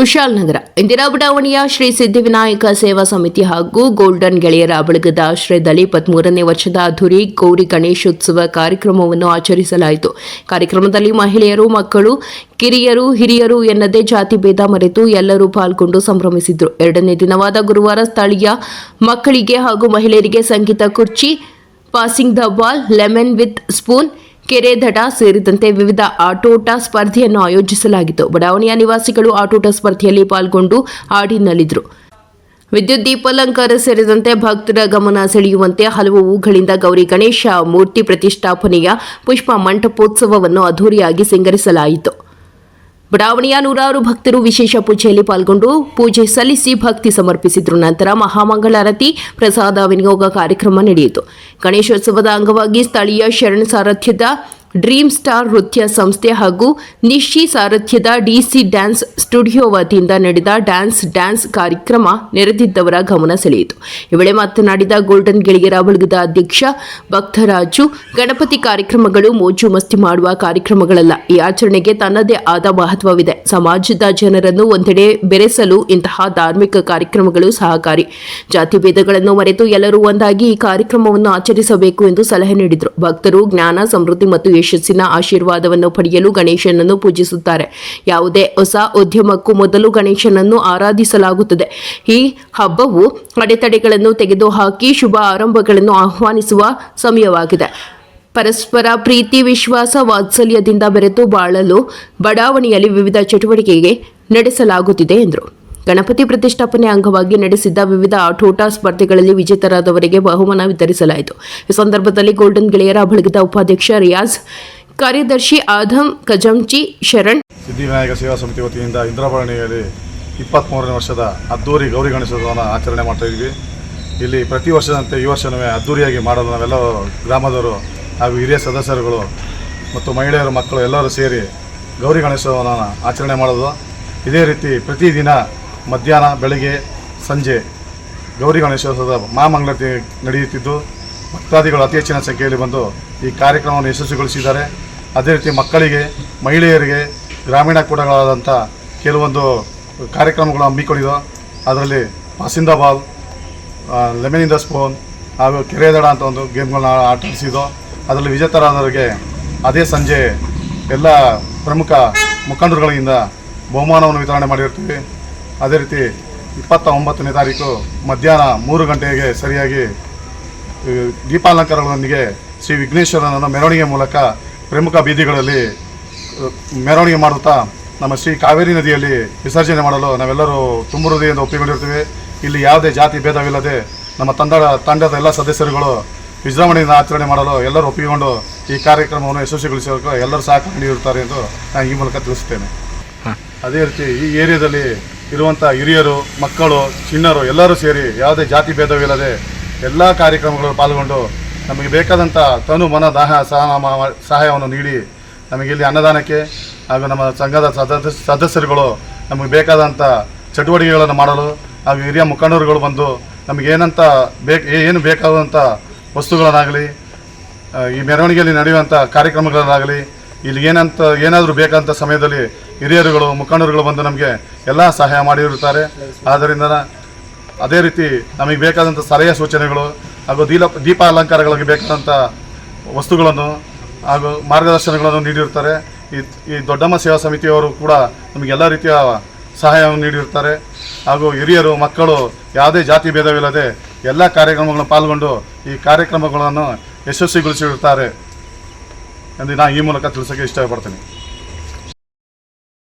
ಕುಶಾಲನಗರ ಇಂದಿರಾ ಬಡಾವಣೆಯ ಶ್ರೀ ಸಿದ್ದಿವಿನಾಯಕ ಸೇವಾ ಸಮಿತಿ ಹಾಗೂ ಗೋಲ್ಡನ್ ಗೆಳೆಯರ ಬಳಗದ ಆಶ್ರಯದಲ್ಲಿ ಇಪ್ಪತ್ಮೂರನೇ ವರ್ಷದ ಅಧುರಿ ಗೌರಿ ಗಣೇಶೋತ್ಸವ ಕಾರ್ಯಕ್ರಮವನ್ನು ಆಚರಿಸಲಾಯಿತು. ಕಾರ್ಯಕ್ರಮದಲ್ಲಿ ಮಹಿಳೆಯರು, ಮಕ್ಕಳು, ಕಿರಿಯರು, ಹಿರಿಯರು ಎನ್ನದೇ ಜಾತಿ ಭೇದ ಮರೆತು ಎಲ್ಲರೂ ಪಾಲ್ಗೊಂಡು ಸಂಭ್ರಮಿಸಿದ್ರು. ಎರಡನೇ ದಿನವಾದ ಗುರುವಾರ ಸ್ಥಳೀಯ ಮಕ್ಕಳಿಗೆ ಹಾಗೂ ಮಹಿಳೆಯರಿಗೆ ಸಂಗೀತ ಕುರ್ಚಿ, passing the ball, lemon with spoon ಕೆರೆ ದಡ ಸೇರಿದಂತೆ ವಿವಿಧ ಆಟೋಟ ಸ್ಪರ್ಧೆಯನ್ನು ಆಯೋಜಿಸಲಾಗಿತ್ತು. ಬಡಾವಣೆಯ ನಿವಾಸಿಗಳು ಆಟೋಟ ಸ್ಪರ್ಧೆಯಲ್ಲಿ ಪಾಲ್ಗೊಂಡು ಆಡಿನಲ್ಲಿದ್ದರು ವಿದ್ಯುತ್ ದೀಪಾಲಂಕಾರ ಸೇರಿದಂತೆ ಭಕ್ತರ ಗಮನ ಸೆಳೆಯುವಂತೆ ಹಲವು ಹೂಗಳಿಂದ ಗೌರಿ ಗಣೇಶ ಮೂರ್ತಿ ಪ್ರತಿಷ್ಠಾಪನೆಯ ಪುಷ್ಪ ಮಂಟಪೋತ್ಸವವನ್ನು ಅದ್ದೂರಿಯಾಗಿ ಸಿಂಗರಿಸಲಾಯಿತು. ಬಡಾವಣೆಯ ನೂರಾರು ಭಕ್ತರು ವಿಶೇಷ ಪೂಜೆಯಲ್ಲಿ ಪಾಲ್ಗೊಂಡು ಪೂಜೆ ಸಲ್ಲಿಸಿ ಭಕ್ತಿ ಸಮರ್ಪಿಸಿದ್ರು. ನಂತರ ಮಹಾಮಂಗಳಾರತಿ ಪ್ರಸಾದ, ವಿನಿಯೋಗ ಕಾರ್ಯಕ್ರಮ ನಡೆಯಿತು. ಗಣೇಶೋತ್ಸವದ ಅಂಗವಾಗಿ ಸ್ಥಳೀಯ ಶರಣ ಸಾರಥ್ಯದ ಡ್ರೀಮ್ ಸ್ಟಾರ್ ನೃತ್ಯ ಸಂಸ್ಥೆ ಹಾಗೂ ನಿಶಿ ಸಾರಥ್ಯದ ಡಿಸಿ ಡ್ಯಾನ್ಸ್ ಸ್ಟುಡಿಯೋ ವತಿಯಿಂದ ನಡೆದ ಡ್ಯಾನ್ಸ್ ಡ್ಯಾನ್ಸ್ ಕಾರ್ಯಕ್ರಮ ನೆರೆದಿದ್ದವರ ಗಮನ ಸೆಳೆಯಿತು. ಈ ವೇಳೆ ಮಾತನಾಡಿದ ಗೋಲ್ಡನ್ ಗೆಳೆಯರ ಬಳಗದ ಅಧ್ಯಕ್ಷ ಭಕ್ತರಾಜು, ಗಣಪತಿ ಕಾರ್ಯಕ್ರಮಗಳು ಮೋಜು ಮಸ್ತಿ ಮಾಡುವ ಕಾರ್ಯಕ್ರಮಗಳಲ್ಲ. ಈ ಆಚರಣೆಗೆ ತನ್ನದೇ ಆದ ಮಹತ್ವವಿದೆ. ಸಮಾಜದ ಜನರನ್ನು ಒಂದೆಡೆ ಬೆರೆಸಲು ಇಂತಹ ಧಾರ್ಮಿಕ ಕಾರ್ಯಕ್ರಮಗಳು ಸಹಕಾರಿ. ಜಾತಿ ಭೇದಗಳನ್ನು ಮರೆತು ಎಲ್ಲರೂ ಒಂದಾಗಿ ಈ ಕಾರ್ಯಕ್ರಮವನ್ನು ಆಚರಿಸಬೇಕು ಎಂದು ಸಲಹೆ ನೀಡಿದರು. ಭಕ್ತರು ಜ್ಞಾನ, ಸಮೃದ್ಧಿ ಮತ್ತು ಯಶಸ್ಸಿನ ಆಶೀರ್ವಾದವನ್ನು ಪಡೆಯಲು ಗಣೇಶನನ್ನು ಪೂಜಿಸುತ್ತಾರೆ. ಯಾವುದೇ ಹೊಸ ಉದ್ಯಮಕ್ಕೂ ಮೊದಲು ಗಣೇಶನನ್ನು ಆರಾಧಿಸಲಾಗುತ್ತದೆ. ಈ ಹಬ್ಬವು ಅಡೆತಡೆಗಳನ್ನು ತೆಗೆದುಹಾಕಿ ಶುಭ ಆರಂಭಗಳನ್ನು ಆಹ್ವಾನಿಸುವ ಸಮಯವಾಗಿದೆ. ಪರಸ್ಪರ ಪ್ರೀತಿ, ವಿಶ್ವಾಸ, ವಾತ್ಸಲ್ಯದಿಂದ ಬೆರೆತು ಬಾಳಲು ಬಡಾವಣೆಯಲ್ಲಿ ವಿವಿಧ ಚಟುವಟಿಕೆಗೆ ನಡೆಸಲಾಗುತ್ತಿದೆ ಎಂದರು. ಗಣಪತಿ ಪ್ರತಿಷ್ಠಾಪನೆ ಅಂಗವಾಗಿ ನಡೆಸಿದ್ದ ವಿವಿಧ ಆಟೋಟ ಸ್ಪರ್ಧೆಗಳಲ್ಲಿ ವಿಜೇತರಾದವರಿಗೆ ಬಹುಮಾನ ವಿತರಿಸಲಾಯಿತು. ಈ ಸಂದರ್ಭದಲ್ಲಿ ಗೋಲ್ಡನ್ ಗೆಳೆಯರ ಬಳಗದ ಉಪಾಧ್ಯಕ್ಷ ರಿಯಾಜ್, ಕಾರ್ಯದರ್ಶಿ ಆಧಮ್ ಕಜಂಚಿ ಶರಣ್ ಸಿದ್ಧಿವಿನಾಯಕ ಸೇವಾ ಸಮಿತಿ ವತಿಯಿಂದ ಇಂದ್ರಭರಣಿಯಲ್ಲಿ ಇಪ್ಪತ್ತ್ಮೂರನೇ ವರ್ಷದ ಅದ್ದೂರಿ ಗೌರಿ ಗಣೇಶೋತ್ಸವವನ್ನು ಆಚರಣೆ ಮಾಡ್ತಾ ಇದ್ವಿ. ಇಲ್ಲಿ ಪ್ರತಿ ವರ್ಷದಂತೆ ಈ ವರ್ಷನೂ ಅದ್ದೂರಿಯಾಗಿ ಮಾಡಲು ನಾವೆಲ್ಲ ಗ್ರಾಮದವರು ಹಾಗೂ ಹಿರಿಯ ಸದಸ್ಯರುಗಳು ಮತ್ತು ಮಹಿಳೆಯರು ಮಕ್ಕಳು ಎಲ್ಲರೂ ಸೇರಿ ಗೌರಿ ಗಣೇಶೋತ್ಸವವನ್ನು ಆಚರಣೆ ಮಾಡೋದು. ಇದೇ ರೀತಿ ಪ್ರತಿದಿನ ಮಧ್ಯಾಹ್ನ ಬೆಳಗ್ಗೆ ಸಂಜೆ ಗೌರಿ ಗಣೇಶೋತ್ಸವದ ಮಹಾಮಂಗಳಾರತಿ ನಡೆಯುತ್ತಿದ್ದು, ಭಕ್ತಾದಿಗಳು ಅತಿ ಹೆಚ್ಚಿನ ಸಂಖ್ಯೆಯಲ್ಲಿ ಬಂದು ಈ ಕಾರ್ಯಕ್ರಮವನ್ನು ಯಶಸ್ವಿಗೊಳಿಸಿದ್ದಾರೆ. ಅದೇ ರೀತಿ ಮಕ್ಕಳಿಗೆ, ಮಹಿಳೆಯರಿಗೆ, ಗ್ರಾಮೀಣ ಕೂಡಗಳಾದಂಥ ಕೆಲವೊಂದು ಕಾರ್ಯಕ್ರಮಗಳು ಹಮ್ಮಿಕೊಂಡಿದ್ದು ಅದರಲ್ಲಿ passing the ball lemon in the spoon, ಹಾಗೂ ಕೆರೆ ದಡ ಅಂತ ಒಂದು ಗೇಮ್ಗಳನ್ನ ಆಟಿಸಿದ್ದು ಅದರಲ್ಲಿ ವಿಜೇತರಾದವರಿಗೆ ಅದೇ ಸಂಜೆ ಎಲ್ಲ ಪ್ರಮುಖ ಮುಖಂಡರುಗಳಿಂದ ಬಹುಮಾನವನ್ನು ವಿತರಣೆ ಮಾಡಿರ್ತೀವಿ. ಅದೇ ರೀತಿ ಇಪ್ಪತ್ತ ಒಂಬತ್ತನೇ ತಾರೀಕು ಮಧ್ಯಾಹ್ನ ಮೂರು ಗಂಟೆಗೆ ಸರಿಯಾಗಿ ದೀಪಾಲಂಕಾರಗಳೊಂದಿಗೆ ಶ್ರೀ ವಿಘ್ನೇಶ್ವರನನ್ನು ಮೆರವಣಿಗೆ ಮೂಲಕ ಪ್ರಮುಖ ಬೀದಿಗಳಲ್ಲಿ ಮೆರವಣಿಗೆ ಮಾಡುತ್ತಾ ನಮ್ಮ ಶ್ರೀ ಕಾವೇರಿ ನದಿಯಲ್ಲಿ ವಿಸರ್ಜನೆ ಮಾಡಲು ನಾವೆಲ್ಲರೂ ತುಂಬ ಹೃದಯದಿಂದ ಒಪ್ಪಿಕೊಂಡಿರ್ತೀವಿ. ಇಲ್ಲಿ ಯಾವುದೇ ಜಾತಿ ಭೇದವಿಲ್ಲದೆ ನಮ್ಮ ತಂಡ ತಂಡದ ಎಲ್ಲ ಸದಸ್ಯರುಗಳು ವಿಜೃಂಭಣೆಯಿಂದ ಆಚರಣೆ ಮಾಡಲು ಎಲ್ಲರೂ ಒಪ್ಪಿಕೊಂಡು ಈ ಕಾರ್ಯಕ್ರಮವನ್ನು ಯಶಸ್ವಿಗೊಳಿಸೋಕೆ ಎಲ್ಲರೂ ಸಹಕಾರ ನೀಡಿರುತ್ತಾರೆ ಎಂದು ನಾನು ಈ ಮೂಲಕ ತಿಳಿಸುತ್ತೇನೆ. ಅದೇ ರೀತಿ ಈ ಏರಿಯಾದಲ್ಲಿ ಇರುವಂಥ ಹಿರಿಯರು, ಮಕ್ಕಳು ಚಿನ್ನರು ಎಲ್ಲರೂ ಸೇರಿ ಯಾವುದೇ ಜಾತಿ ಭೇದವಿಲ್ಲದೆ ಎಲ್ಲ ಕಾರ್ಯಕ್ರಮಗಳಲ್ಲಿ ಪಾಲ್ಗೊಂಡು ನಮಗೆ ಬೇಕಾದಂಥ ತನು, ಮನ, ದಾಹ ಸಹಾಯವನ್ನು ನೀಡಿ ನಮಗೆ ಇಲ್ಲಿ ಅನ್ನದಾನಕ್ಕೆ ಹಾಗೂ ನಮ್ಮ ಸಂಘದ ಸದಸ್ಯ, ಸದಸ್ಯರುಗಳು ನಮಗೆ ಬೇಕಾದಂಥ ಚಟುವಟಿಕೆಗಳನ್ನು ಮಾಡಲು ಹಾಗೂ ಹಿರಿಯ ಮುಖಂಡರುಗಳು ಬಂದು ನಮಗೇನಂತ ಬೇಕು, ಏನು ಬೇಕಾದಂಥ ವಸ್ತುಗಳನ್ನಾಗಲಿ ಈ ಮೆರವಣಿಗೆಯಲ್ಲಿ ನಡೆಯುವಂಥ ಕಾರ್ಯಕ್ರಮಗಳನ್ನಾಗಲಿ ಇಲ್ಲಿ ಏನಂತ ಏನಾದರೂ ಬೇಕಂತ ಸಮಯದಲ್ಲಿ ಹಿರಿಯರುಗಳು, ಮುಖಂಡರುಗಳು ಬಂದು ನಮಗೆ ಎಲ್ಲ ಸಹಾಯ ಮಾಡಿರುತ್ತಾರೆ. ಆದ್ದರಿಂದ ಅದೇ ರೀತಿ ನಮಗೆ ಬೇಕಾದಂಥ ಸಲಹೆ ಸೂಚನೆಗಳು ಹಾಗೂ ದೀಲ, ದೀಪ ಅಲಂಕಾರಗಳಿಗೆ ಬೇಕಾದಂಥ ವಸ್ತುಗಳನ್ನು ಹಾಗೂ ಮಾರ್ಗದರ್ಶನಗಳನ್ನು ನೀಡಿರುತ್ತಾರೆ. ಈ ಈ ದೊಡ್ಡಮ್ಮ ಸೇವಾ ಸಮಿತಿಯವರು ಕೂಡ ನಮಗೆ ಎಲ್ಲ ರೀತಿಯ ಸಹಾಯವನ್ನು ನೀಡಿರುತ್ತಾರೆ. ಹಾಗೂ ಹಿರಿಯರು, ಮಕ್ಕಳು, ಯಾವುದೇ ಜಾತಿ ಭೇದವಿಲ್ಲದೆ ಎಲ್ಲ ಕಾರ್ಯಕ್ರಮಗಳನ್ನು ಪಾಲ್ಗೊಂಡು ಈ ಕಾರ್ಯಕ್ರಮಗಳನ್ನು ಯಶಸ್ವಿಗೊಳಿಸಿರುತ್ತಾರೆ. ಎಂದು ನಾನು ಈ ಮೂಲಕ ತಿಳಿಸೋಕ್ಕೆ ಇಷ್ಟಪಡ್ತೀನಿ.